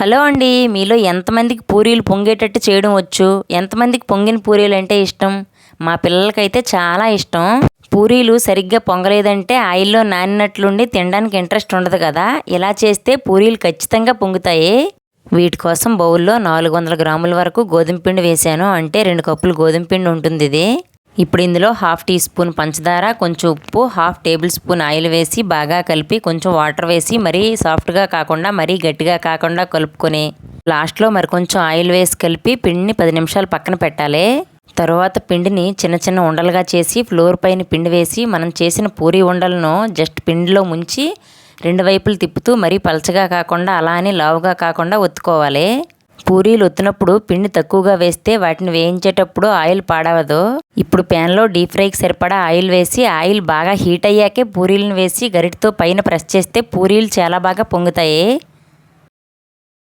Hello అండి మీలో ఎంతమందికి పూరీలు పొంగేటట్టు చేయడం వచ్చు? ఎంతమందికి పొంగిన పూరీలు అంటే ఇష్టం? మా పిల్లలకైతే చాలా ఇష్టం. పూరీలు సరిగ్గా పొంగలేదంటే ఆయిల్లో నానినట్లుండి తినడానికి ఇంట్రెస్ట్ ఉండదు కదా? ఇలా చేస్తే పూరీలు ఖచ్చితంగా పొంగుతాయి. వీటి కోసం బౌల్లో నాలుగు వందల గ్రాముల వరకు గోధుమ పిండి వేశాను. అంటే రెండు కప్పులు గోధుమ పిండి ఉంటుంది ఇది ఇప్పుడు ఇందులో హాఫ్ టీ స్పూన్ పంచదార కొంచెం ఉప్పు హాఫ్ టేబుల్ స్పూన్ ఆయిల్ వేసి బాగా కలిపి కొంచెం వాటర్ వేసి మరీ సాఫ్ట్గా కాకుండా మరీ గట్టిగా కాకుండా కలుపుకొని లాస్ట్లో మరి కొంచెం ఆయిల్ వేసి కలిపి పిండిని పది నిమిషాలు పక్కన పెట్టాలి. తర్వాత పిండిని చిన్న చిన్న ఉండలుగా చేసి ఫ్లోర్ పైన పిండి వేసి మనం చేసిన పూరి ఉండలను జస్ట్ పిండిలో ముంచి రెండు వైపులు తిప్పుతూ మరీ పలచగా కాకుండా అలా అని లావుగా కాకుండా ఒత్తుకోవాలి. పూరీలు ఒత్తినప్పుడు పిండి తక్కువగా వేస్తే వాటిని వేయించేటప్పుడు ఆయిల్ పాడవదు. ఇప్పుడు ప్యాన్లో డీప్ ఫ్రైకి సరిపడా ఆయిల్ వేసి ఆయిల్ బాగా హీట్ అయ్యాకే పూరీలను వేసి గరిటతో పైన ప్రెస్ చేస్తే పూరీలు చాలా బాగా పొంగుతాయి.